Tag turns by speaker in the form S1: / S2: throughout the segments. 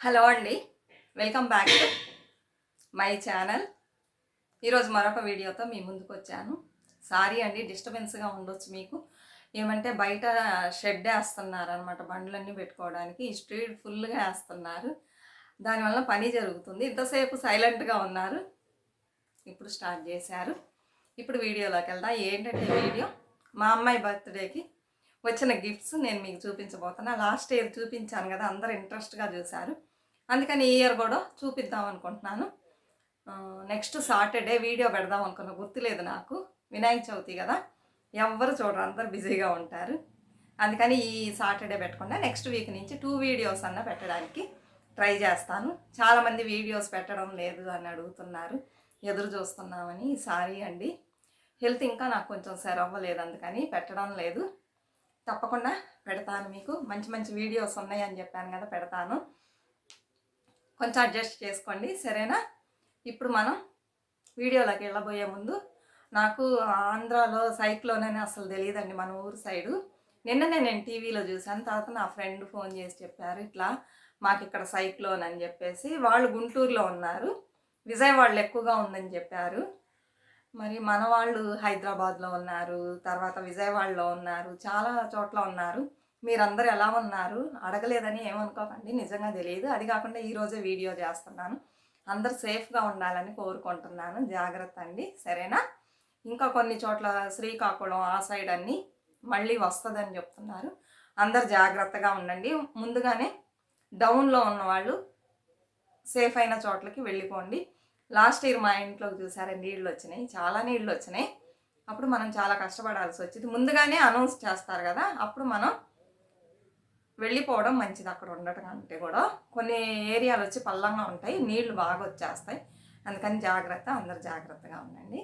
S1: Hello అండి. Welcome back to my channel ఈరోజు మరొక వీడియోతో మీ ముందుకు వచ్చాను సారీ అండి డిస్టర్బెన్స్గా ఉండొచ్చు మీకు. ఏమంటే బయట షెడ్ వేస్తున్నారు అనమాట బండ్లన్నీ పెట్టుకోవడానికి. స్ట్రీట్ ఫుల్గా వేస్తున్నారు. దానివల్ల పని జరుగుతుంది. ఇంతసేపు సైలెంట్గా ఉన్నారు. ఇప్పుడు స్టార్ట్ చేశారు. ఇప్పుడు వీడియోలోకి వెళ్దాం. ఏంటంటే వీడియో? మా అమ్మాయి బర్త్డేకి వచ్చిన గిఫ్ట్స్ నేను మీకు చూపించబోతున్నా. లాస్ట్ ఇయర్ చూపించాను కదా అందరు ఇంట్రెస్ట్గా చూశారు. అందుకని ఈ ఇయర్ కూడా చూపిద్దాం అనుకుంటున్నాను. నెక్స్ట్ సాటర్డే వీడియో పెడదాం అనుకున్న గుర్తులేదు నాకు. వినాయక చవితి కదా. ఎవ్వరు చూడరు అందరు బిజీగా ఉంటారు. అందుకని ఈ సాటర్డే పెట్టకుండా నెక్స్ట్ వీక్ నుంచి టూ వీడియోస్ అన్న పెట్టడానికి ట్రై చేస్తాను. చాలామంది వీడియోస్ పెట్టడం లేదు అని అడుగుతున్నారు. ఎదురు చూస్తున్నామని సారీ అండి. హెల్త్ ఇంకా నాకు కొంచెం సరి అవ్వలేదు అందుకని పెట్టడం లేదు. తప్పకుండా పెడతాను మీకు. మంచి మంచి వీడియోస్ ఉన్నాయని చెప్పాను కదా పెడతాను. కొంచెం అడ్జస్ట్ చేసుకోండి సరేనా? ఇప్పుడు మనం వీడియోలోకి వెళ్ళబోయే ముందు నాకు ఆంధ్రాలో సైక్లోన్ అని అసలు తెలియదండి మన ఊరు సైడు. నిన్ననే నేను టీవీలో చూశాను తర్వాత నా ఫ్రెండ్ ఫోన్ చేసి చెప్పారు ఇట్లా మాకు ఇక్కడ సైక్లోన్ అని చెప్పేసి. వాళ్ళు గుంటూరులో ఉన్నారు విజయవాడలో ఎక్కువగా ఉందని చెప్పారు. మరి మన వాళ్ళు హైదరాబాద్లో ఉన్నారు తర్వాత విజయవాడలో ఉన్నారు చాలా చోట్ల ఉన్నారు. మీరందరూ ఎలా ఉన్నారు? అడగలేదని ఏమనుకోకండి నిజంగా తెలియదు. అది కాకుండా ఈరోజే వీడియో చేస్తున్నాను. అందరు సేఫ్గా ఉండాలని కోరుకుంటున్నాను. జాగ్రత్త అండి. సరేనా? ఇంకా కొన్ని చోట్ల శ్రీకాకుళం ఆ సైడ్ అన్నీ మళ్ళీ వస్తుందని చెప్తున్నారు. అందరు జాగ్రత్తగా ఉండండి. ముందుగానే డౌన్లో ఉన్నవాళ్ళు సేఫ్ అయిన చోట్లకి వెళ్ళిపోండి. లాస్ట్ ఇయర్ మా ఇంట్లోకి చూసారా నీళ్ళు వచ్చినాయి. చాలా నీళ్ళు వచ్చినాయి. అప్పుడు మనం చాలా కష్టపడాల్సి వచ్చింది. ముందుగానే అనౌన్స్ చేస్తారు కదా అప్పుడు మనం వెళ్ళిపోవడం మంచిది అక్కడ ఉండటం అంటే కూడా. కొన్ని ఏరియాలు వచ్చి పల్లంగా ఉంటాయి నీళ్ళు బాగా వచ్చేస్తాయి. అందుకని జాగ్రత్త అందరు జాగ్రత్తగా ఉండండి.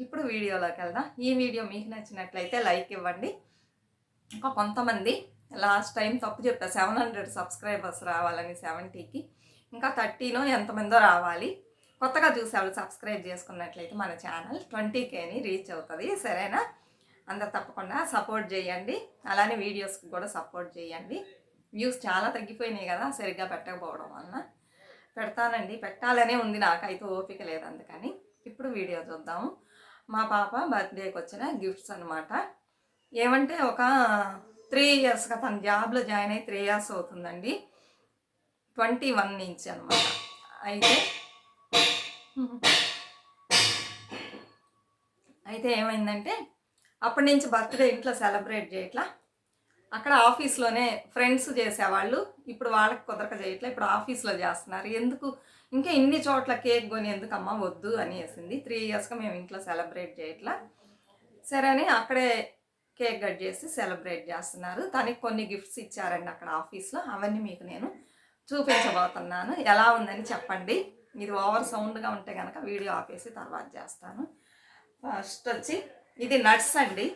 S1: ఇప్పుడు వీడియోలోకి వెళ్దాం. ఈ వీడియో మీకు నచ్చినట్లయితే లైక్ ఇవ్వండి. ఇంకా కొంతమంది లాస్ట్ టైం తప్పు చెప్పా సెవెన్ హండ్రెడ్ సబ్స్క్రైబర్స్ రావాలని సెవెంటీకి. ఇంకా థర్టీనో ఎంతమందో రావాలి. కొత్తగా చూసేవాళ్ళు సబ్స్క్రైబ్ చేసుకున్నట్లయితే మన ఛానల్ ట్వంటీ కేని రీచ్ అవుతుంది. సరేనా? అందరు తప్పకుండా సపోర్ట్ చేయండి. అలానే వీడియోస్కి కూడా సపోర్ట్ చేయండి. వ్యూస్ చాలా తగ్గిపోయినాయి కదా సరిగ్గా పెట్టకపోవడం వలన. పెడతానండి. పెట్టాలనే ఉంది నాకైతే ఓపిక లేదు అందుకని. ఇప్పుడు వీడియో చూద్దాము మా పాప బర్త్డేకి వచ్చిన గిఫ్ట్స్ అనమాట ఏమంటే ఒక త్రీ ఇయర్స్గా తన జాబ్లో జాయిన్ అయ్యి త్రీ ఇయర్స్ అవుతుందండి. ట్వంటీ వన్ నుంచి అనమాట అయితే అయితే ఏమైందంటే అప్పటి నుంచి బర్త్డే ఇంట్లో సెలబ్రేట్ చేయట్లా. అక్కడ ఆఫీస్లోనే ఫ్రెండ్స్ చేసేవాళ్ళు. ఇప్పుడు వాళ్ళకి కుదరక చేయట్లే. ఇప్పుడు ఆఫీస్లో చేస్తున్నారు. ఎందుకు? ఇంకా ఇన్ని చోట్ల కేక్ కొని ఎందుకమ్మా వద్దు అని వేసింది త్రీ ఇయర్స్గా మేము ఇంట్లో సెలబ్రేట్ చేయట్లా. సరే అని అక్కడే కేక్ కట్ చేసి సెలబ్రేట్ చేస్తున్నారు. తనకి కొన్ని గిఫ్ట్స్ ఇచ్చారండి అక్కడ ఆఫీస్లో. అవన్నీ మీకు నేను చూపించబోతున్నాను. ఎలా ఉందని చెప్పండి. ఇది ఓవర్ సౌండ్గా ఉంటే కనుక వీడియో ఆపేసి తర్వాత చేస్తాను. ఫస్ట్ వచ్చి ఇది నట్స్ అండి.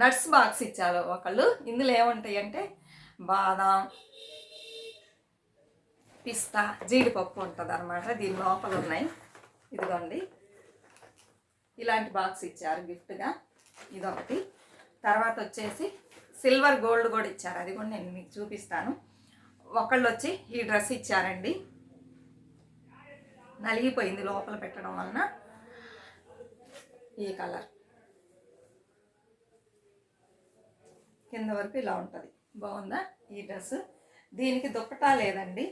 S1: నట్స్ బాక్స్ ఇచ్చారు ఒకళ్ళు. ఇందులో ఏముంటాయి అంటే బాదం పిస్తా జీడిపప్పు ఉంటుంది అనమాట దీని లోపల ఉన్నాయి. ఇదిగోండి. ఇలాంటి బాక్స్ ఇచ్చారు గిఫ్ట్గా ఇదొకటి. తర్వాత వచ్చేసి సిల్వర్ గోల్డ్ కూడా ఇచ్చారు. అది కూడా నేను మీకు చూపిస్తాను. ఒకళ్ళు వచ్చి ఈ డ్రెస్ ఇచ్చారండి. నలిగిపోయింది లోపల పెట్టడం వలన. ఈ కలర్. కింద వరకు ఇలా ఉంటుంది. బాగుందా ఈ డ్రెస్? దీనికి దుప్పటా లేదండి.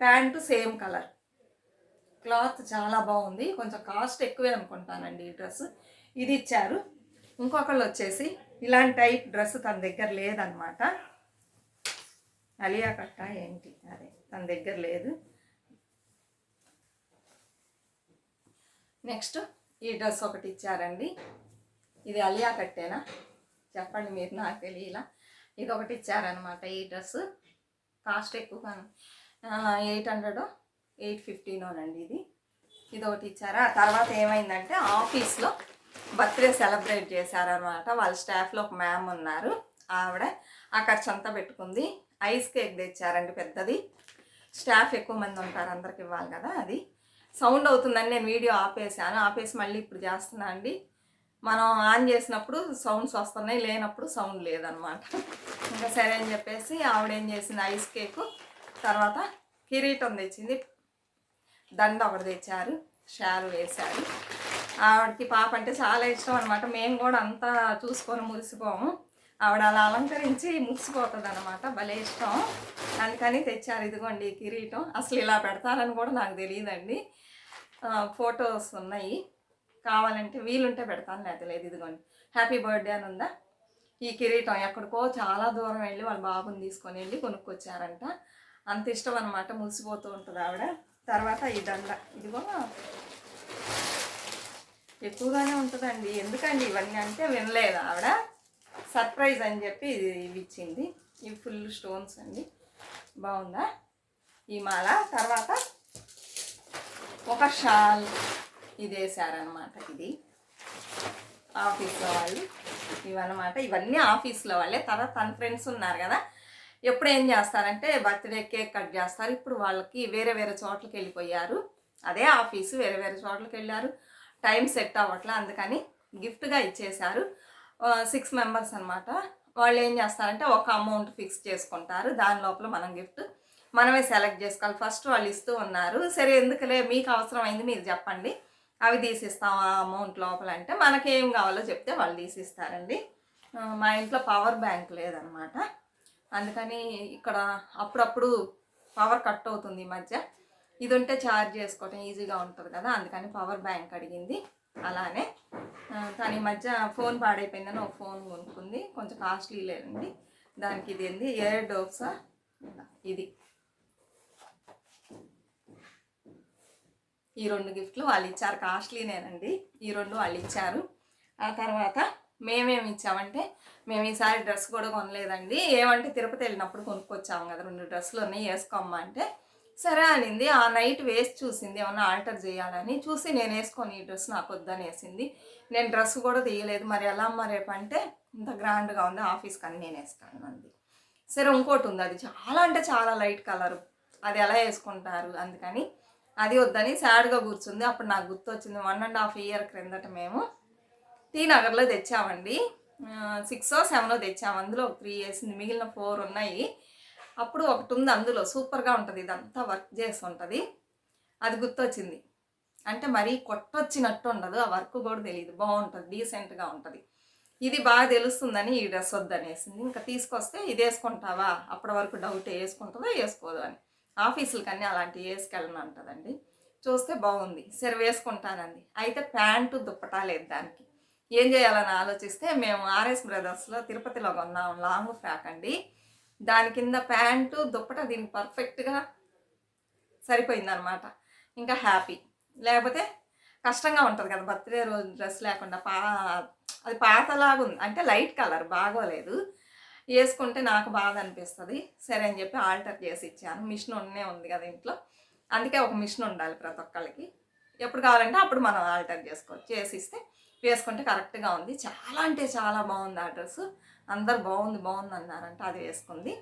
S1: Pant same colour. క్లాత్ చాలా బాగుంది. కొంచెం కాస్ట్ ఎక్కువే అనుకుంటానండి ఈ డ్రెస్. ఇది ఇచ్చారు. ఇంకొకళ్ళు వచ్చేసి ఇలాంటి టైప్ డ్రెస్ తన దగ్గర లేదనమాట. అలియా కట్ట ఏంటి? అదే తన దగ్గర లేదు. నెక్స్ట్ ఈ డ్రెస్ ఒకటి ఇచ్చారండి. ఇది అలియా కట్టేనా? చెప్పండి మీరు నాకు తెలియలా. ఇది ఒకటి ఇచ్చారనమాట ఈ డ్రెస్. కాస్ట్ ఎక్కువ ఎయిట్ హండ్రెడ్ ఎయిట్ ఫిఫ్టీనోనండి ఇది. ఇది ఒకటి ఇచ్చారా? ఆ తర్వాత ఏమైందంటే ఆఫీస్లో బర్త్డే సెలబ్రేట్ చేశారనమాట వాళ్ళ స్టాఫ్లో ఒక మ్యామ్ ఉన్నారు. ఆవిడ ఆ ఖర్చు అంతా పెట్టుకుంది. ఐస్ కేక్ తెచ్చారండి పెద్దది. స్టాఫ్ ఎక్కువ మంది ఉంటారు అందరికి ఇవ్వాలి కదా అది. సౌండ్ అవుతుందని నేను వీడియో ఆపేసాను ఆపేసి మళ్ళీ ఇప్పుడు చేస్తున్నా అండి. మనం ఆన్ చేసినప్పుడు సౌండ్స్ వస్తున్నాయి లేనప్పుడు సౌండ్ లేదనమాట ఇంకా సరే అని చెప్పేసి ఆవిడ ఏం చేసింది? ఐస్ కేకు తర్వాత కిరీటం తెచ్చింది. దండ ఒకటి తెచ్చారు. షాలు వేశారు. ఆవిడకి పాప అంటే చాలా ఇష్టం అనమాట మేము కూడా అంతా చూసుకొని మురిసిపోము. ఆవిడ అలా అలంకరించి మురిసిపోతుంది అనమాట భలే ఇష్టం. అందుకని తెచ్చారు. ఇదిగోండి ఈ కిరీటం. అసలు ఇలా పెడతారని కూడా నాకు తెలియదండి. ఫొటోస్ ఉన్నాయి. కావాలంటే వీలుంటే పెడతాను లేదు లేదు ఇదిగోండి. హ్యాపీ బర్త్డే అని ఉందా? ఈ కిరీటం ఎక్కడికో చాలా దూరం వెళ్ళి వాళ్ళ బాబుని తీసుకొని వెళ్ళి కొనుక్కొచ్చారంట. అంత ఇష్టం అనమాట మురిసిపోతూ ఉంటుంది ఆవిడ. తర్వాత ఈ దండ. ఇదిగో. ఎక్కువగానే ఉంటుందండి. ఎందుకండి ఇవన్నీ అంటే వినలేదు ఆవిడ. సర్ప్రైజ్ అని చెప్పి ఇది ఇవి ఇచ్చింది. ఇవి ఫుల్ స్టోన్స్ అండి. బాగుందా? ఈ మాల. తర్వాత ఒక షాల్ ఇది వేసారనమాట ఇది. ఆఫీస్లో వాళ్ళు. ఇవన్నమాట. ఇవన్నీ ఆఫీస్లో వాళ్ళే. తర్వాత తన ఫ్రెండ్స్ ఉన్నారు కదా. ఎప్పుడు ఏం చేస్తారంటే బర్త్డే కేక్ కట్ చేస్తారు. ఇప్పుడు వాళ్ళకి వేరే వేరే చోట్లకి వెళ్ళిపోయారు. అదే ఆఫీసు. వేరే వేరే చోట్లకి వెళ్ళారు. టైం సెట్ అవ్వట్లా. అందుకని గిఫ్ట్గా ఇచ్చేశారు. సిక్స్ మెంబర్స్ అనమాట వాళ్ళు ఏం చేస్తారంటే ఒక అమౌంట్ ఫిక్స్ చేసుకుంటారు. దాని లోపల మనం గిఫ్ట్ మనమే సెలెక్ట్ చేసుకోవాలి. ఫస్ట్ వాళ్ళు ఇస్తూ ఉన్నారు. సరే ఎందుకులే? మీకు అవసరం అయింది మీరు చెప్పండి. అవి తీసిస్తాం ఆ అమౌంట్ లోపల అంటే మనకేం కావాలో చెప్తే వాళ్ళు తీసిస్తారండి. మా ఇంట్లో పవర్ బ్యాంక్ లేదనమాట. అందుకని ఇక్కడ అప్పుడప్పుడు పవర్ కట్ అవుతుంది ఈ మధ్య. ఇది ఉంటే ఛార్జ్ చేసుకోవటం ఈజీగా ఉంటుంది కదా అందుకని పవర్ బ్యాంక్ అడిగింది. అలానే కానీ ఈ మధ్య ఫోన్ పాడైపోయిందని ఒక ఫోన్ కొనుక్కుంది. కొంచెం కాస్ట్లీ లేదండి. దానికి ఇది ఏంది? ఎయిర్ డోప్సా ఇది. ఈ రెండు గిఫ్ట్లు వాళ్ళు ఇచ్చారు. కాస్ట్లీనేనండి. ఈ రెండు వాళ్ళు ఇచ్చారు. ఆ తర్వాత మేమేమి ఇచ్చామంటే మేము ఈసారి డ్రెస్ కూడా కొనలేదండి. ఏమంటే తిరుపతి వెళ్ళినప్పుడు కొనుక్కొచ్చాము కదా రెండు డ్రెస్సులు ఉన్నాయి వేసుకోమ్మా అంటే సరే అనింది. ఆ నైట్ వేసి చూసింది ఏమన్నా ఆల్టర్ చేయాలని చూసి నేను వేసుకొని ఈ డ్రెస్ నాకు వద్దని వేసింది. నేను డ్రెస్ కూడా తీయలేదు. మరి ఎలా అమ్మ రేపు అంటే ఇంత గ్రాండ్గా ఉంది ఆఫీస్కి అని నేను వేస్తాను అంది. సరే ఇంకోటి ఉంది. అది చాలా అంటే చాలా లైట్ కలర్. అది ఎలా వేసుకుంటారు అందుకని అది వద్దని సాడ్గా కూర్చుంది. అప్పుడు నాకు గుర్తొచ్చింది వన్ అండ్ హాఫ్ ఇయర్ క్రిందట మేము టీ నగర్లో తెచ్చామండి. సిక్స్ సెవెనో తెచ్చాము అందులో త్రీ వేసింది మిగిలిన ఫోర్ ఉన్నాయి. అప్పుడు ఒకటి ఉంది అందులో. సూపర్గా ఉంటుంది. ఇదంతా వర్క్ చేసి ఉంటుంది. అది గుర్తొచ్చింది. అంటే మరీ కొట్టొచ్చినట్టు ఉండదు. ఆ వర్క్ కూడా తెలియదు బాగుంటుంది. డీసెంట్గా ఉంటుంది. ఇది బాగా తెలుస్తుందని ఈ డ్రెస్ వద్దనేసింది. ఇంకా తీసుకొస్తే ఇది వేసుకుంటావా? అప్పటి వరకు డౌట్ వేసుకుంటుందో వేసుకోదు అని. ఆఫీసులకన్నీ అలాంటివి వేసుకెళ్ళను అంటుందండి చూస్తే బాగుంది. సరే వేసుకుంటానండి అయితే ప్యాంటు దుప్పటా లేదు దానికి. ఏం చేయాలని ఆలోచిస్తే మేము ఆర్ఎస్ బ్రదర్స్లో తిరుపతిలో కొన్నాం. లాంగ్ ఫ్రాక్ అండి. దాని కింద ప్యాంటు దుప్పట దీనికి పర్ఫెక్ట్గా సరిపోయిందనమాట. ఇంకా హ్యాపీ. లేకపోతే కష్టంగా ఉంటుంది కదా బర్త్డే రోజు డ్రెస్ లేకుండా పా అది పాతలాగా ఉంది అంటే లైట్ కలర్ బాగోలేదు. వేసుకుంటే నాకు బాధ అనిపిస్తుంది. సరే అని చెప్పి ఆల్టర్ చేసి ఇచ్చాను. మిషన్ ఉన్నే ఉంది కదా ఇంట్లో. అందుకే ఒక మిషన్ ఉండాలి ప్రతి ఒక్కళ్ళకి. ఎప్పుడు కావాలంటే అప్పుడు మనం ఆల్టర్ చేసుకోవచ్చు. చేసి ఇస్తే వేసుకుంటే కరెక్ట్గా ఉంది. చాలా అంటే చాలా బాగుంది ఆ డ్రెస్. అందరు బాగుంది బాగుంది అన్నారంట అది వేసుకుంది.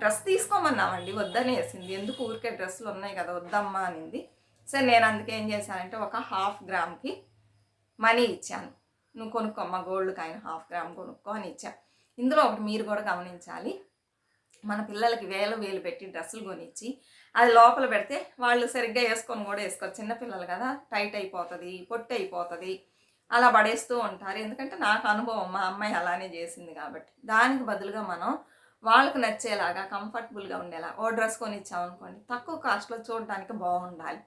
S1: డ్రెస్ తీసుకోమన్నామండి. వద్దని వేసింది. ఎందుకు ఊరికే డ్రెస్సులు ఉన్నాయి కదా వద్దమ్మా అనింది. సరే నేను అందుకే ఏం చేశానంటే ఒక హాఫ్ గ్రామ్కి మనీ ఇచ్చాను. నువ్వు కొనుక్కోమ్మా గోల్డ్ ఆయన హాఫ్ గ్రామ్ కొనుక్కో అని ఇచ్చాను. ఇందులో ఒకటి మీరు కూడా గమనించాలి. మన పిల్లలకి వేలు వేలు పెట్టి డ్రెస్సులు కొనిచ్చి అది లోపల పెడితే వాళ్ళు సరిగ్గా వేసుకొని కూడా వేసుకోరు. చిన్నపిల్లలు కదా టైట్ అయిపోతుంది పొట్టు అయిపోతుంది అలా పడేస్తూ ఉంటారు. ఎందుకంటే నాకు అనుభవం మా అమ్మాయి అలానే చేసింది కాబట్టి. దానికి బదులుగా మనం వాళ్ళకు నచ్చేలాగా కంఫర్టబుల్గా ఉండేలా ఓ డ్రెస్ కొని ఇచ్చామనుకోండి తక్కువ కాస్ట్లో చూడడానికి బాగుండాలి.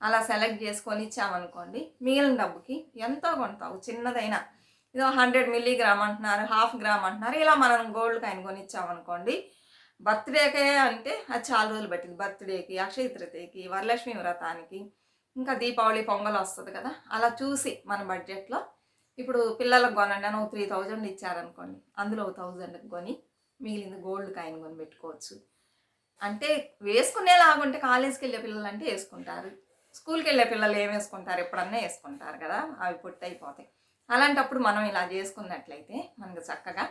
S1: అలా సెలెక్ట్ చేసుకొని ఇచ్చామనుకోండి మిగిలిన డబ్బుకి ఎంతో కొంటావు చిన్నదైనా ఇదో హండ్రెడ్ మిల్లీగ్రామ్ అంటున్నారు హాఫ్ గ్రామ్ అంటున్నారు. ఇలా మనం గోల్డ్ కాయిన్ కొని ఇచ్చామనుకోండి బర్త్డేకే అంటే అది చాలా రోజులు పట్టింది. బర్త్డేకి అక్షయ తృతీయకి వరలక్ష్మి వ్రతానికి ఇంకా దీపావళి పొంగల్ వస్తుంది కదా అలా చూసి మన బడ్జెట్లో ఇప్పుడు పిల్లలకు కొనండి అని త్రీ థౌజండ్ ఇచ్చారనుకోండి అందులో ఒక థౌజండ్కి కొని మిగిలింది గోల్డ్ కాయిన్ కొని పెట్టుకోవచ్చు. అంటే వేసుకునేలాగుంటే కాలేజీకి వెళ్ళే పిల్లలు అంటే వేసుకుంటారు స్కూల్కి వెళ్ళే పిల్లలు ఏం వేసుకుంటారు? ఎప్పుడన్నా వేసుకుంటారు కదా అవి పొట్టు అయిపోతాయి అలాంటప్పుడు మనం ఇలా చేసుకున్నట్లయితే మనకు చక్కగా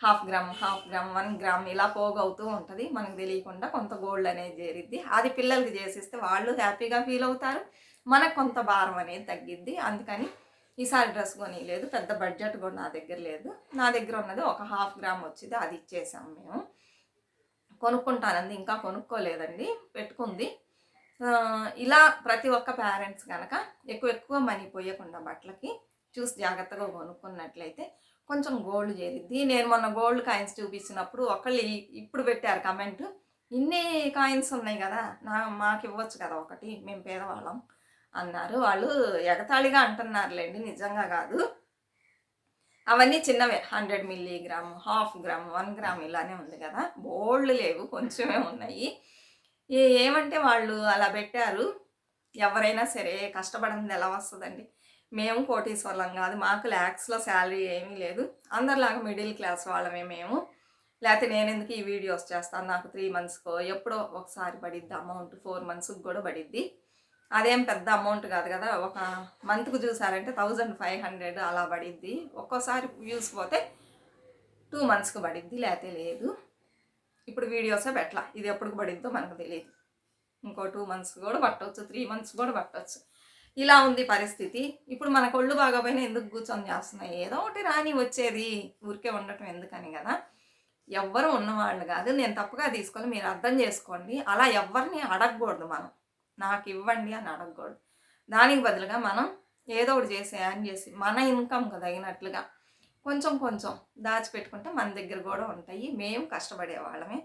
S1: half gram half gram one gram ఇలా పోగవుతూ ఉంటుంది. మనకు తెలియకుండా కొంత గోల్డ్ అనేది చేరిద్ది. అది పిల్లలకి చేసిస్తే వాళ్ళు హ్యాపీగా ఫీల్ అవుతారు. మనకు కొంత భారం అనేది తగ్గిద్ది. అందుకని ఈసారి డ్రెస్ కొనిలేదు పెద్ద బడ్జెట్ కూడా నా దగ్గర లేదు. నా దగ్గర ఉన్నది ఒక హాఫ్ గ్రామ్ వచ్చింది. అది ఇచ్చేసాం మేము. కొనుక్కుంటానంది. ఇంకా కొనుక్కోలేదండి. పెట్టుకుంది. ఇలా ప్రతి ఒక్క పేరెంట్స్ కనుక ఎక్కువ ఎక్కువ మనీ పోయకుండా బట్టలకి చూసి జాగ్రత్తగా కొనుక్కున్నట్లయితే కొంచెం గోల్డ్ చేరిద్ది. నేను మొన్న గోల్డ్ కాయిన్స్ చూపించినప్పుడు ఒకళ్ళు ఇప్పుడు పెట్టారు కమెంట్. ఇన్ని కాయిన్స్ ఉన్నాయి కదా నా మాకు ఇవ్వచ్చు కదా ఒకటి మేము పేదవాళ్ళం అన్నారు. వాళ్ళు ఎగతాళిగా అంటున్నారులేండి నిజంగా కాదు. అవన్నీ చిన్నవే hundred milligram half gram one gram ఇలానే ఉంది కదా. బోల్డ్ లేవు కొంచెమే ఉన్నాయి. ఏమంటే వాళ్ళు అలా పెట్టారు. ఎవరైనా సరే కష్టపడింది ఎలా వస్తుందండి? మేము కోటీశ్వర్లం కాదు మాకు ల్యాక్స్లో శాలరీ ఏమీ లేదు. అందరిలాగా మిడిల్ క్లాస్ వాళ్ళమే మేము. లేకపోతే నేను ఎందుకు ఈ వీడియోస్ చేస్తాను? నాకు త్రీ మంత్స్కో ఎప్పుడో ఒకసారి పడిద్ది అమౌంట్ ఫోర్ మంత్స్కి కూడా పడిద్ది. అదేం పెద్ద అమౌంట్ కాదు కదా ఒక మంత్కు చూసారంటే థౌజండ్ ఫైవ్ హండ్రెడ్ అలా పడిద్ది. ఒక్కోసారి వ్యూస్ పోతే టూ మంత్స్కి పడిద్ది లేకపోతే లేదు. ఇప్పుడు వీడియోసే పెట్టలా ఇది ఎప్పుడు పడిద్దో మనకు తెలియదు ఇంకో టూ మంత్స్ కూడా పట్టవచ్చు త్రీ మంత్స్ కూడా పట్టవచ్చు ఇలా ఉంది పరిస్థితి. ఇప్పుడు మనకు ఒళ్ళు బాగోపోయినా ఎందుకు కూర్చొని చేస్తున్నాయి? ఏదో ఒకటి రాని వచ్చేది. ఊరికే ఉండటం ఎందుకని కదా? ఎవ్వరు ఉన్నవాళ్ళు కాదు. నేను తప్పుగా తీసుకొని మీరు అర్థం చేసుకోండి. అలా ఎవరిని అడగకూడదు మనం. నాకు ఇవ్వండి అని అడగకూడదు. దానికి బదులుగా మనం ఏదో ఒకటి చేసి యాన్ చేసి మన ఇన్కమ్కి తగినట్లుగా కొంచెం కొంచెం దాచిపెట్టుకుంటే మన దగ్గర కూడా ఉంటాయి. మేము కష్టపడే వాళ్ళమే.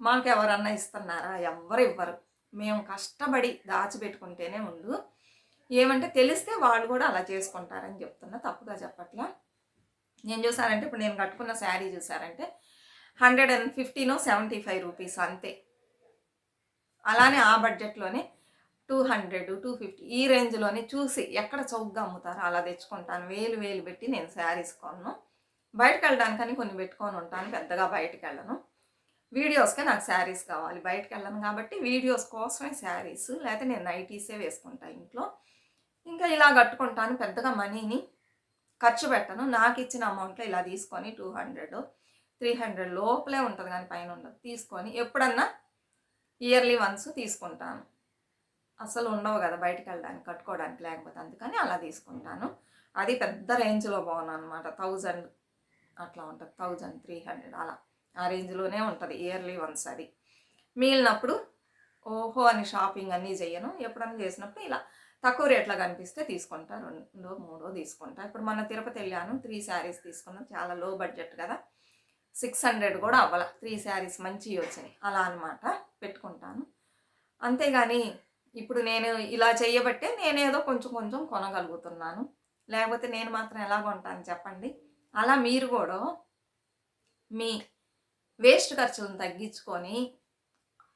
S1: మాకు ఎవరన్నా ఇస్తున్నారా? ఎవ్వరు ఇవ్వరు. మేము కష్టపడి దాచిపెట్టుకుంటేనే ఉండు. ఏమంటే తెలిస్తే వాళ్ళు కూడా అలా చేసుకుంటారని చెప్తున్నా తప్పుగా చెప్పట్లా. నేను చూసారంటే ఇప్పుడు నేను కట్టుకున్న శారీ చూసారంటే హండ్రెడ్ అండ్ ఫిఫ్టీనో సెవెంటీ ఫైవ్ రూపీస్ అంతే. అలానే ఆ బడ్జెట్లోనే టూ హండ్రెడ్ టూ ఫిఫ్టీ ఈ రేంజ్లోనే చూసి ఎక్కడ చౌకగా అమ్ముతారో అలా తెచ్చుకుంటాను. వేలు వేలు పెట్టి నేను శారీస్ కొను బయటకు వెళ్ళడానికని కొన్ని పెట్టుకొని ఉంటాను పెద్దగా బయటకు వెళ్ళను వీడియోస్కే నాకు శారీస్ కావాలి. బయటకు వెళ్ళను కాబట్టి వీడియోస్ కోసమే శారీస్ లేకపోతే నేను నైటీసే వేసుకుంటాను ఇంట్లో. ఇంకా ఇలా కట్టుకుంటాను పెద్దగా మనీని ఖర్చు పెట్టను. నాకు ఇచ్చిన అమౌంట్లో ఇలా తీసుకొని టూ హండ్రెడ్ త్రీ హండ్రెడ్ లోపలే ఉంటుంది కానీ పైన ఉండదు. తీసుకొని ఎప్పుడన్నా ఇయర్లీ వన్స్ తీసుకుంటాను. అసలు ఉండవు కదా బయటకు వెళ్ళడానికి కట్టుకోవడానికి లేకపోతే అందుకని అలా తీసుకుంటాను. అది పెద్ద రేంజ్లో బాగున్నాను అనమాట థౌజండ్ అట్లా ఉంటుంది. థౌజండ్ త్రీ హండ్రెడ్ అలా ఆ రేంజ్లోనే ఉంటుంది ఇయర్లీ వన్స్ అది. మిగిలినప్పుడు ఓహో అని షాపింగ్ అన్నీ చేయను. ఎప్పుడన్నా చేసినప్పుడు ఇలా తక్కువ రేట్లో కనిపిస్తే తీసుకుంటా రెండో మూడో తీసుకుంటా. ఇప్పుడు మన తిరుపతి వెళ్ళాను త్రీ శారీస్ తీసుకున్నాను చాలా లో బడ్జెట్ కదా. సిక్స్ హండ్రెడ్ కూడా అవ్వాల. త్రీ శారీస్ మంచివి వచ్చినాయి. అలా అనమాట పెట్టుకుంటాను. అంతేగాని ఇప్పుడు నేను ఇలా చేయబట్టే నేనేదో కొంచెం కొంచెం కొనగలుగుతున్నాను. లేకపోతే నేను మాత్రం ఎలా కొంటాను చెప్పండి? అలా మీరు కూడా మీ వేస్ట్ ఖర్చులను తగ్గించుకొని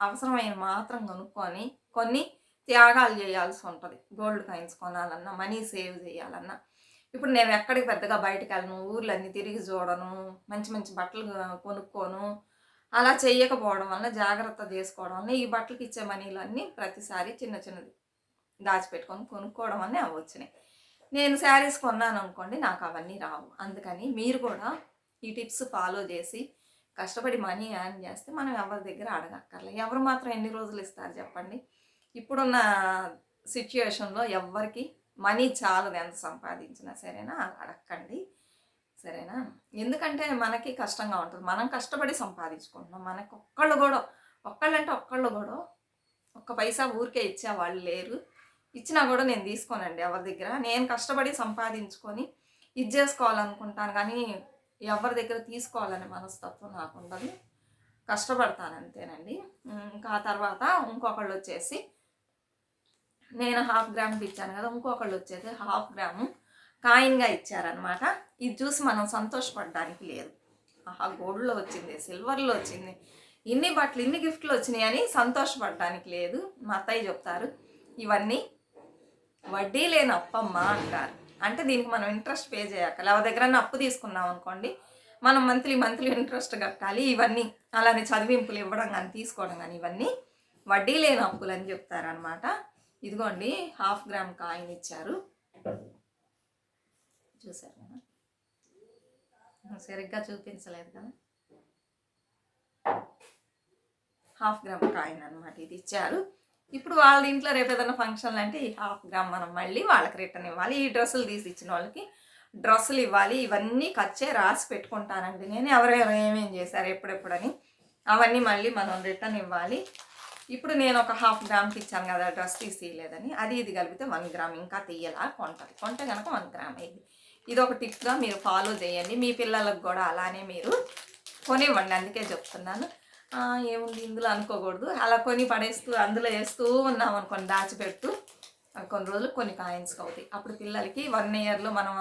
S1: అవసరమైన మాత్రం కొనుక్కొని కొన్ని త్యాగాలు చేయాల్సి ఉంటుంది. గోల్డ్ కాయిన్స్ కొనాలన్నా మనీ సేవ్ చేయాలన్నా. ఇప్పుడు నేను ఎక్కడికి పెద్దగా బయటకు వెళ్ళను ఊర్లన్నీ తిరిగి చూడను మంచి మంచి బట్టలు కొనుక్కోను అలా చేయకపోవడం వల్ల జాగ్రత్త చేసుకోవడం వల్ల ఈ బట్టలకి ఇచ్చే మనీలన్నీ ప్రతిసారి చిన్న చిన్నది దాచిపెట్టుకొని కొనుక్కోవడం అన్నీ అవి వచ్చినాయి నేను శారీస్ కొన్నాను అనుకోండి నాకు అవన్నీ రావు. అందుకని మీరు కూడా ఈ టిప్స్ ఫాలో చేసి కష్టపడి మనీ యాన్ చేస్తే మనం ఎవరి దగ్గర అడగక్కర్లే. ఎవరు మాత్రం ఎన్ని రోజులు ఇస్తారు చెప్పండి? ఇప్పుడున్న సిచ్యుయేషన్లో ఎవ్వరికి మనీ చాలదు ఎంత సంపాదించినా సరేనా? అడగండి సరేనా? ఎందుకంటే మనకి కష్టంగా ఉంటుంది. మనం కష్టపడి సంపాదించుకుంటున్నాం. మనకు ఒక్కళ్ళు కూడా ఒక్కళ్ళంటే ఒక్కళ్ళు కూడా ఒక్క పైసా ఊరికే ఇచ్చే వాళ్ళు లేరు. ఇచ్చినా కూడా నేను తీసుకోనండి ఎవరి దగ్గర. నేను కష్టపడి సంపాదించుకొని ఇది చేసుకోవాలనుకుంటాను కానీ ఎవరి దగ్గర తీసుకోవాలనే మనస్తత్వం నాకు ఉండదు కష్టపడతాను అంతేనండి. ఇంకా ఆ తర్వాత ఇంకొకళ్ళు వచ్చేసి నేను హాఫ్ గ్రామ్కి ఇచ్చాను కదా ఇంకొకళ్ళు వచ్చేసి హాఫ్ గ్రాము కాయిన్గా ఇచ్చారనమాట ఇది చూసి మనం సంతోషపడడానికి లేదు. ఆహా గోల్డ్లో వచ్చింది సిల్వర్లో వచ్చింది ఇన్ని బట్టలు ఇన్ని గిఫ్ట్లు వచ్చినాయి అని సంతోషపడడానికి లేదు. మా అత్తయ్య చెప్తారు ఇవన్నీ వడ్డీ లేని అప్పమ్మ అంటారు. అంటే దీనికి మనం ఇంట్రెస్ట్ పే చేయక్కర్లే ఎవరి దగ్గర అప్పు తీసుకున్నాం అనుకోండి మనం మంత్లీ మంత్లీ ఇంట్రెస్ట్ కట్టాలి. ఇవన్నీ అలానే చదివింపులు ఇవ్వడం కానీ తీసుకోవడం కానీ ఇవన్నీ వడ్డీ లేని అప్పులు అని చెప్తారనమాట ఇదిగోండి హాఫ్ గ్రామ్ కాయిన్ ఇచ్చారు. చూసారు కదా? సరిగ్గా చూపించలేదు కదా? హాఫ్ గ్రామ్ కాయిన్ అనమాట ఇది ఇచ్చారు. ఇప్పుడు వాళ్ళ ఇంట్లో రేపు ఏదైనా ఫంక్షన్లు అంటే ఈ హాఫ్ గ్రామ్ మనం మళ్ళీ వాళ్ళకి రిటర్న్ ఇవ్వాలి. ఈ డ్రెస్సులు తీసి ఇచ్చిన వాళ్ళకి డ్రెస్సులు ఇవ్వాలి. ఇవన్నీ ఖర్చే రాసి పెట్టుకుంటానండి. నేను ఎవరెవరు ఏమేం చేశారు ఎప్పుడెప్పుడని అవన్నీ మళ్ళీ మనం రిటర్న్ ఇవ్వాలి. ఇప్పుడు నేను ఒక హాఫ్ గ్రామ్కి ఇచ్చాను కదా డ్రెస్ తీసి అది ఇది కలిపితే వన్ గ్రామ్ ఇంకా తీయలా కొంటది. కొంటే కనుక వన్ గ్రామ్ అయింది ఇది ఒక టిప్గా మీరు ఫాలో చేయండి. మీ పిల్లలకు కూడా అలానే మీరు కొనివ్వండి. అందుకే చెప్తున్నాను. ఏముంది ఇందులో అనుకోకూడదు. అలా కొని పడేస్తూ అందులో వేస్తూ ఉన్నాం అనుకోండి దాచిపెడుతూ కొన్ని రోజులు కొన్ని కాయిన్స్కి అవుతాయి. అప్పుడు పిల్లలకి వన్ ఇయర్లో మనం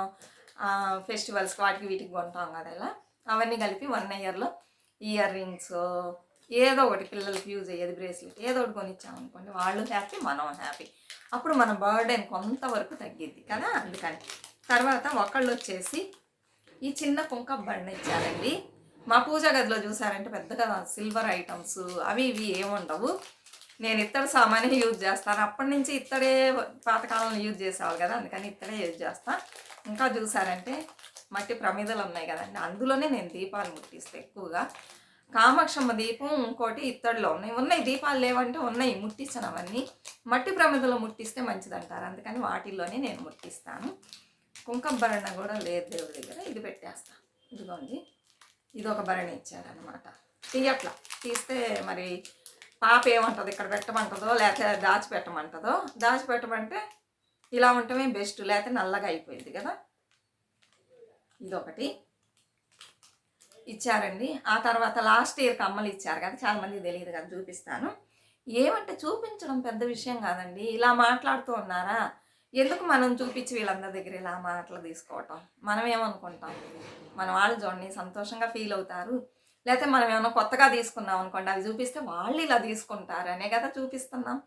S1: ఫెస్టివల్స్ వాటికి వీటికి కొంటాం కదా ఇలా. అవన్నీ కలిపి వన్ ఇయర్లో ఇయర్ రింగ్స్ ఏదో ఒకటి పిల్లలకి యూజ్ అయ్యేది బ్రేస్లెట్. ఏదో ఒకటి కొనిచ్చాం అనుకోండి వాళ్ళు హ్యాపీ మనం హ్యాపీ. అప్పుడు మన బర్డెన్ కొంతవరకు తగ్గిద్ది కదా? అందుకని. తర్వాత ఒకళ్ళు వచ్చేసి ఈ చిన్న కుంక బండ ఇచ్చారండి. మా పూజా గదిలో చూసారంటే పెద్దగా సిల్వర్ ఐటమ్స్ అవి ఇవి ఏముండవు నేను ఇత్తడి సామాన్యం యూజ్ చేస్తాను. అప్పటి నుంచి ఇత్తడే పాతకాలంలో యూజ్ చేసేవాళ్ళు కదా అందుకని ఇత్తడే యూజ్ చేస్తాను ఇంకా చూసారంటే మట్టి ప్రమిదలు ఉన్నాయి కదండి. అందులోనే నేను దీపాలు ముట్టిస్తాను ఎక్కువగా. కామాక్షమ్మ దీపం ఇంకోటి ఇత్తడిలో ఉన్నాయి. ఉన్నాయి దీపాలు లేవంటే ఉన్నాయి. ముట్టించను అవన్నీ మట్టి ప్రమిదలో ముట్టిస్తే మంచిదంటారు. అందుకని వాటిల్లోనే నేను ముట్టిస్తాను. కుంకుమ భరణ కూడా లేదు దేవుడి దగ్గర. ఇది పెట్టేస్తా. ఇదిగోండి. ఇది ఒక భరణి ఇచ్చారనమాట తీయట్లా. తీస్తే మరి పాప ఏమంటుంది ఇక్కడ పెట్టమంటుందో లేకపోతే దాచిపెట్టమంటుందో దాచిపెట్టమంటే ఇలా ఉండటమే బెస్ట్. లేకపోతే నల్లగా అయిపోయింది కదా. ఇదొకటి. ఇచ్చారండి. ఆ తర్వాత లాస్ట్ ఇయర్ కమ్మలు ఇచ్చారు కదా చాలామంది తెలియదు కదా చూపిస్తాను. ఏమంటే చూపించడం పెద్ద విషయం కాదండి. ఇలా మాట్లాడుతూ ఉన్నారా? ఎందుకు మనం చూపించి వీళ్ళందరి దగ్గర ఇలా మాటలు తీసుకోవటం? మనం ఏమనుకుంటాం? మన వాళ్ళు చూడండి సంతోషంగా ఫీల్ అవుతారు. లేకపోతే మనం ఏమైనా కొత్తగా తీసుకున్నాం అనుకోండి అవి చూపిస్తే వాళ్ళు ఇలా తీసుకుంటారు అనే కదా చూపిస్తున్నాం.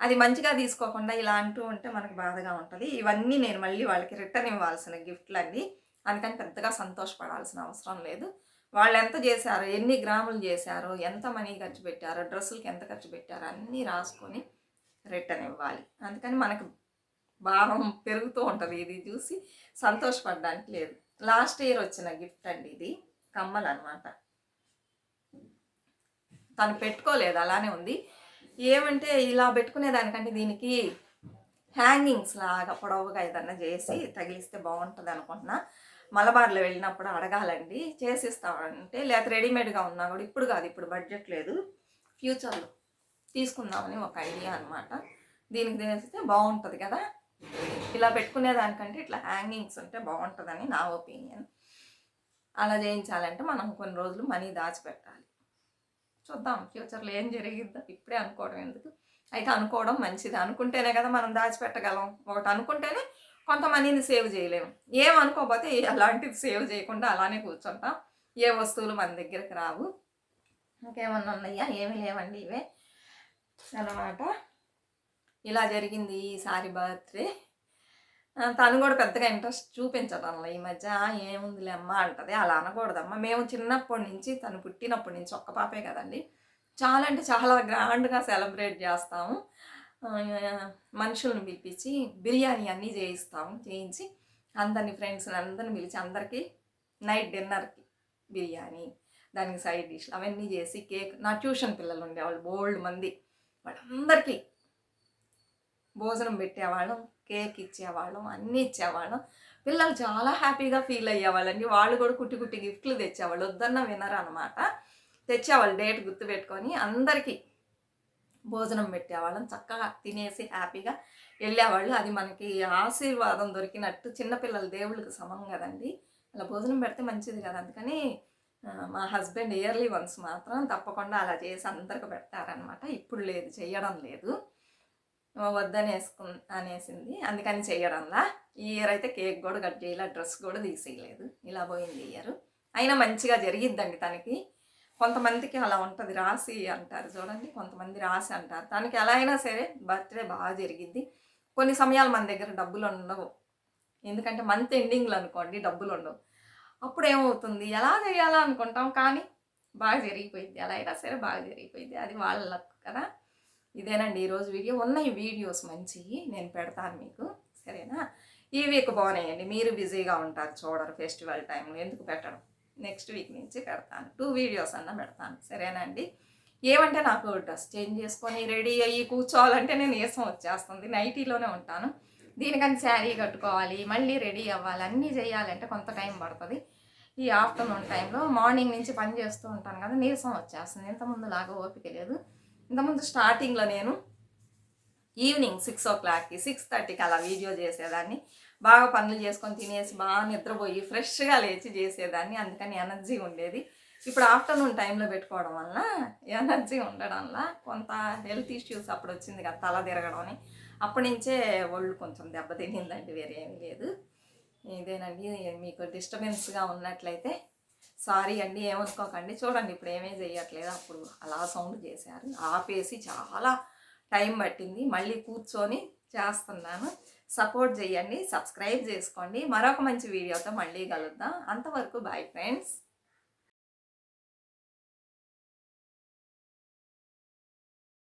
S1: అది మంచిగా తీసుకోకుండా ఇలా అంటూ ఉంటే మనకు బాధగా ఉంటుంది. ఇవన్నీ నేను మళ్ళీ వాళ్ళకి రిటర్న్ ఇవ్వాల్సిన గిఫ్ట్లు అండి అందుకని పెద్దగా సంతోషపడాల్సిన అవసరం లేదు. వాళ్ళు ఎంత చేశారో? ఎన్ని గ్రాములు చేశారో? ఎంత మనీ ఖర్చు పెట్టారో? డ్రెస్సులకి ఎంత ఖర్చు పెట్టారో? అన్నీ రాసుకొని రిటర్న్ ఇవ్వాలి. అందుకని మనకు భారం పెరుగుతూ ఉంటుంది. ఇది చూసి సంతోషపడడానికి లేదు. లాస్ట్ ఇయర్ వచ్చిన గిఫ్ట్ అండి ఇది. కమ్మలు అనమాట తను పెట్టుకోలేదు. అలానే ఉంది. ఏమంటే ఇలా పెట్టుకునే దానికంటే దీనికి హ్యాంగింగ్స్ లాగా పొడవుగా ఏదన్నా చేసి తగిలిస్తే బాగుంటుంది అనుకుంటున్నా. మలబార్లో వెళ్ళినప్పుడు అడగాలండి. చేసిస్తామంటే లేకపోతే రెడీమేడ్గా ఉన్నా కూడా ఇప్పుడు కాదు ఇప్పుడు బడ్జెట్ లేదు. ఫ్యూచర్లో తీసుకుందామని ఒక ఐడియా అనమాట దీనికి చేస్తే బాగుంటుంది కదా. ఇలా పెట్టుకునే దానికంటే ఇట్లా హ్యాంగింగ్స్ ఉంటే బాగుంటుందని నా ఒపీనియన్. అలా చేయించాలంటే మనం కొన్ని రోజులు మనీ దాచిపెట్టాలి. చూద్దాం ఫ్యూచర్లో ఏం జరిగిద్దో. ఇప్పుడే అనుకోవడం ఎందుకు? అయితే అనుకోవడం మంచిది. అనుకుంటేనే కదా మనం దాచిపెట్టగలం. ఒకటి అనుకుంటేనే కొంత మనీని సేవ్ చేయలేము. ఏమనుకోకపోతే అనుకోకపోతే అలాంటిది సేవ్ చేయకుండా అలానే కూర్చుంటాం. ఏ వస్తువులు మన దగ్గరికి రావు. ఇంకేమన్నా ఉన్నాయా? ఏమి లేవండి ఇవే. అనమాట ఇలా జరిగింది ఈసారి బర్త్డే. తను కూడా పెద్దగా ఇంట్రెస్ట్ చూపించడంలో ఈ మధ్య. ఏముందిలే అమ్మ అంటది. అలా అనకూడదమ్మా. మేము చిన్నప్పటి నుంచి తను పుట్టినప్పటి నుంచి ఒక్క పాపే కదండి. చాలా అంటే చాలా గ్రాండ్గా సెలబ్రేట్ చేస్తాము. మనుషులను పిలిపించి బిర్యానీ అన్నీ చేయిస్తాము చేయించి అందరిని ఫ్రెండ్స్ని అందరిని పిలిచి అందరికీ నైట్ డిన్నర్కి బిర్యానీ దానికి సైడ్ డిష్లు అవన్నీ చేసి కేక్ నా ట్యూషన్ పిల్లలు ఉండేవాళ్ళు బోల్డ్ మంది. వాళ్ళందరికీ భోజనం పెట్టేవాళ్ళం కేక్ ఇచ్చేవాళ్ళం అన్నీ ఇచ్చేవాళ్ళం. పిల్లలు చాలా హ్యాపీగా ఫీల్ అయ్యేవాళ్ళండి. వాళ్ళు కూడా కుట్టి కుట్టి గిఫ్ట్లు తెచ్చేవాళ్ళు. వద్దన్న వినరు అనమాట తెచ్చేవాళ్ళు డేట్ గుర్తుపెట్టుకొని అందరికీ భోజనం పెట్టేవాళ్ళం. చక్కగా తినేసి హ్యాపీగా వెళ్ళేవాళ్ళు. అది మనకి ఆశీర్వాదం దొరికినట్టు చిన్నపిల్లల దేవుళ్ళకి సమం కదండి. అలా భోజనం పెడితే మంచిది కదా. అందుకని మా హస్బెండ్ ఇయర్లీ వన్స్ మాత్రం తప్పకుండా అలా చేసి అందరికి పెడతారనమాట ఇప్పుడు లేదు చేయడం లేదు. వద్దనేసుకు అనేసింది. అందుకని చేయడంలా. ఈ ఇయర్ అయితే కేక్ కూడా కట్ చేయలే డ్రెస్ కూడా తీసేయలేదు. ఇలా పోయింది ఇయర్. అయినా మంచిగా జరిగిద్దండి తనకి. కొంతమందికి అలా ఉంటుంది రాసి అంటారు చూడండి కొంతమంది రాసి అంటారు. దానికి ఎలా అయినా సరే బర్త్డే బాగా జరిగింది. కొన్ని సమయాలు మన దగ్గర డబ్బులు ఉండవు. ఎందుకంటే మంత్ ఎండింగ్లు అనుకోండి డబ్బులు ఉండవు. అప్పుడు ఏమవుతుంది? ఎలా చేయాలా అనుకుంటాం? కానీ బాగా జరిగిపోయింది. ఎలా అయినా సరే బాగా జరిగిపోయింది. అది వాళ్ళ కదా. ఇదేనండి ఈరోజు వీడియో. ఉన్నాయి వీడియోస్ మంచివి నేను పెడతాను మీకు. సరేనా? ఈ వీక్ బాగున్నాయండి. మీరు బిజీగా ఉంటారు చూడరు ఫెస్టివల్ టైంలో. ఎందుకు పెట్టడం నెక్స్ట్ వీక్ నుంచి పెడతాను. టూ వీడియోస్ అన్న పెడతాను. సరేనా అండి? ఏమంటే నాకు డ్రెస్ చేంజ్ చేసుకొని రెడీ అయ్యి కూర్చోవాలంటే నేను నీరసం వచ్చేస్తుంది? నైటీలోనే ఉంటాను. దీనికని శారీ కట్టుకోవాలి మళ్ళీ రెడీ అవ్వాలి అన్నీ చేయాలంటే కొంత టైం పడుతుంది. ఈ ఆఫ్టర్నూన్ టైంలో మార్నింగ్ నుంచి పని చేస్తూ ఉంటాను కదా నీరసం వచ్చేస్తుంది. ఇంతకుముందు లాగా ఓపిక లేదు. ఇంతకుముందు స్టార్టింగ్లో నేను ఈవినింగ్ సిక్స్ ఓ క్లాక్కి సిక్స్ థర్టీకి అలా వీడియో చేసేదాన్ని. బాగా పనులు చేసుకొని తినేసి బాగా నిద్రపోయి ఫ్రెష్గా లేచి చేసేదాన్ని. అందుకని ఎనర్జీ ఉండేది. ఇప్పుడు ఆఫ్టర్నూన్ టైంలో పెట్టుకోవడం వల్ల ఎనర్జీ ఉండడం వల్ల కొంత హెల్త్ ఇష్యూస్ అప్పుడు వచ్చింది కదా తల తిరగడం అని. అప్పటి నుంచే ఒళ్ళు కొంచెం దెబ్బతినిందండి వేరే ఏమీ లేదు. ఇదేనండి మీకు డిస్టర్బెన్స్గా ఉన్నట్లయితే సారీ అండి ఏమనుకోకండి. చూడండి ఇప్పుడు ఏమీ చేయట్లేదు అప్పుడు అలా సౌండ్ చేశారు. ఆపేసి చాలా టైం పట్టింది. మళ్ళీ కూర్చొని చేస్తున్నాను. సపోర్ట్ చేయండి సబ్స్క్రైబ్ చేసుకోండి. మరొక మంచి వీడియోతో మళ్ళీ కలుద్దాం. అంతవరకు బాయ్ ఫ్రెండ్స్.